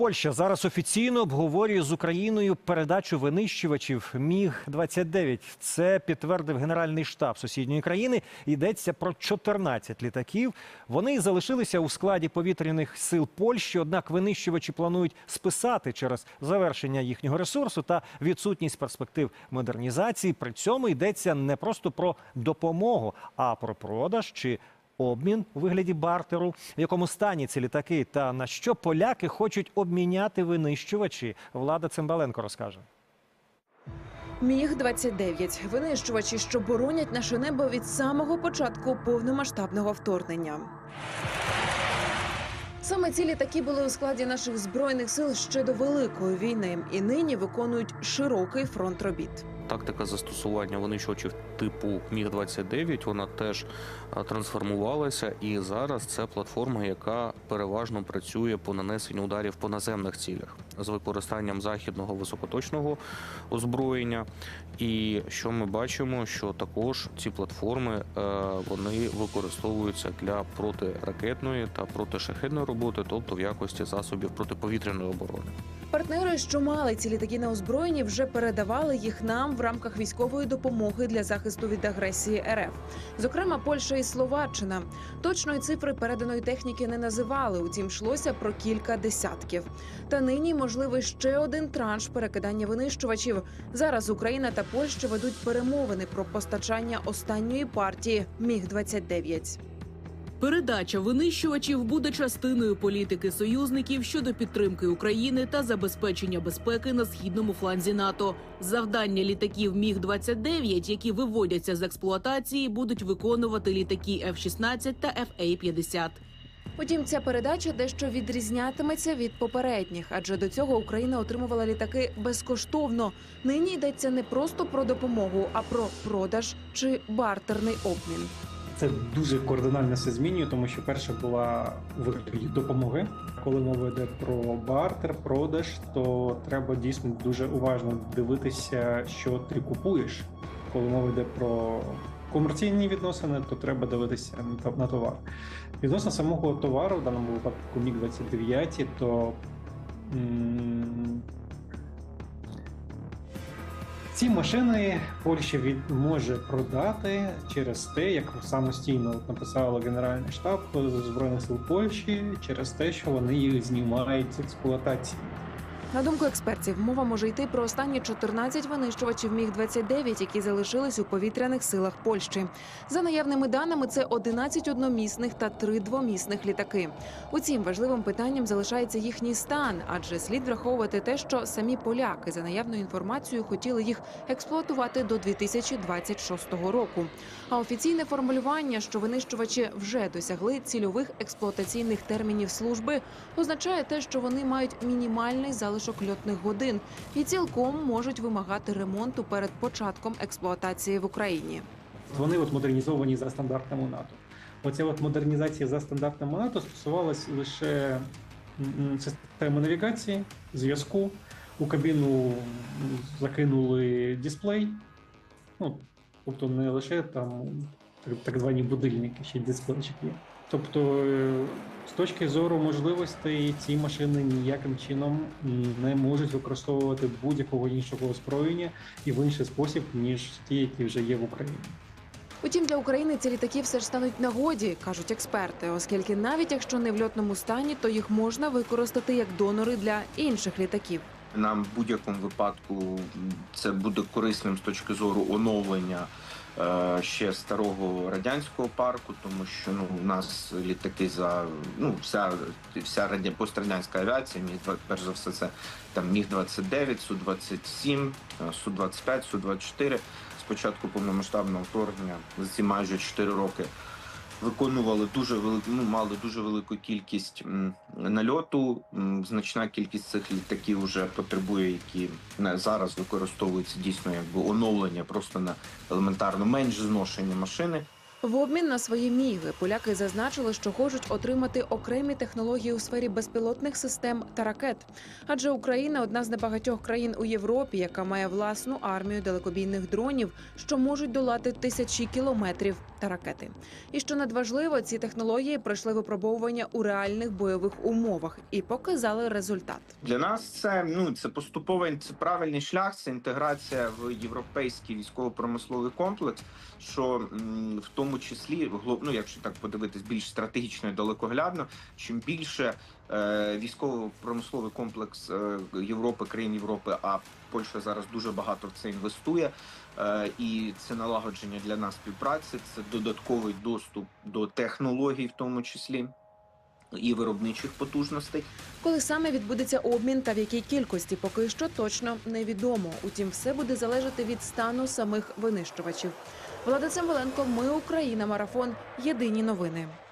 Польща зараз офіційно обговорює з Україною передачу винищувачів Міг 29 Це підтвердив генеральний штаб сусідньої країни. Йдеться про 14 літаків. Вони залишилися у складі повітряних сил Польщі. Однак винищувачі планують списати через завершення їхнього ресурсу та відсутність перспектив модернізації. При цьому йдеться не просто про допомогу, а про продаж чи обмін у вигляді бартеру, в якому стані ці літаки та на що поляки хочуть обміняти винищувачі. Влада Цимбаленко розкаже. Міг 29 винищувачі, що боронять наше небо від самого початку повномасштабного вторгнення. Саме ці літаки були у складі наших збройних сил ще до великої війни і нині виконують широкий фронт робіт. Тактика застосування винищувачів типу Міг 29 вона теж е, трансформувалася, і зараз це платформа, яка переважно працює по нанесенню ударів по наземних цілях з використанням західного високоточного озброєння. І що ми бачимо, що також ці платформи е, вони використовуються для протиракетної та протишахедної роботи, тобто в якості засобів протиповітряної оборони. Партнери, що мали ці літаки на озброєнні, вже передавали їх нам в рамках військової допомоги для захисту від агресії РФ. Зокрема, Польща і Словаччина. Точної цифри переданої техніки не називали, утім йшлося про кілька десятків. Та нині можливий ще один транш перекидання винищувачів. Зараз Україна та Польща ведуть перемовини про постачання останньої партії Міг 29 Передача винищувачів буде частиною політики союзників щодо підтримки України та забезпечення безпеки на східному фланзі НАТО. Завдання літаків Міг 29 які виводяться з експлуатації, будуть виконувати літаки F-16 та FA-50. Утім, ця передача дещо відрізнятиметься від попередніх, адже до цього Україна отримувала літаки безкоштовно. Нині йдеться не просто про допомогу, а про продаж чи бартерний обмін. Це дуже кардинально все змінює, тому що перша була вигляді допомоги. Коли мова йде про бартер, продаж, то треба дійсно дуже уважно дивитися, що ти купуєш. Коли мова йде про комерційні відносини, то треба дивитися на товар. Відносно самого товару, в даному випадку Міг 29 то м, ці машини Польща від може продати через те, як самостійно написало Генеральний штаб Збройних сил Польщі, через те, що вони їх знімають з експлуатації. На думку експертів, мова може йти про останні 14 винищувачів Міг 29 які залишились у повітряних силах Польщі. За наявними даними, це 11 одномісних та 3 двомісних літаки. Утім, важливим питанням залишається їхній стан, адже слід враховувати те, що самі поляки за наявною інформацією хотіли їх експлуатувати до 2026 року. А офіційне формулювання, що винищувачі вже досягли цільових експлуатаційних термінів служби, означає те, що вони мають мінімальний залишок льотних годин і цілком можуть вимагати ремонту перед початком експлуатації в Україні. Вони от модернізовані за стандартами НАТО. Оця от модернізація за стандартами НАТО стосувалась лише системи навігації, зв'язку. У кабіну закинули дисплей. Ну, тобто не лише там так звані будильники, ще й дисплейчик є. Тобто, е, з точки зору можливостей, ці машини ніяким чином не можуть використовувати будь-якого іншого озброєння і в інший спосіб, ніж ті, які вже є в Україні. Утім, для України ці літаки все ж стануть нагоді, кажуть експерти, оскільки навіть якщо не в льотному стані, то їх можна використати як донори для інших літаків. Нам в будь-якому випадку це буде корисним з точки зору оновлення е, ще старого радянського парку, тому що ну у нас літаки за ну вся вся радя пострадянська авіація, міг перш за все, це там міг 29 су 27 су 25 су 24 Спочатку повномасштабного вторгнення за ці майже 4 роки виконували дуже велику, ну, мали дуже велику кількість нальоту. Значна кількість цих літаків вже потребує, які зараз використовуються дійсно якби оновлення, просто на елементарно менш зношені машини. В обмін на свої міги поляки зазначили, що хочуть отримати окремі технології у сфері безпілотних систем та ракет. Адже Україна одна з небагатьох країн у Європі, яка має власну армію далекобійних дронів, що можуть долати тисячі кілометрів та ракети. І що надважливо, ці технології пройшли випробовування у реальних бойових умовах і показали результат. Для нас це ну це поступовий це правильний шлях, це інтеграція в європейський військово-промисловий комплекс, що в тому числі гло- ну, якщо так подивитись більш стратегічно і далекоглядно, чим більше е, військово-промисловий комплекс е, Європи, країн Європи, а Польща зараз дуже багато в це інвестує. Е, і це налагодження для нас співпраці, це додатковий доступ до технологій, в тому числі і виробничих потужностей. Коли саме відбудеться обмін та в якій кількості, поки що точно невідомо. Утім, все буде залежати від стану самих винищувачів. Влада Цимбаленко, ми Україна, марафон. Єдині новини.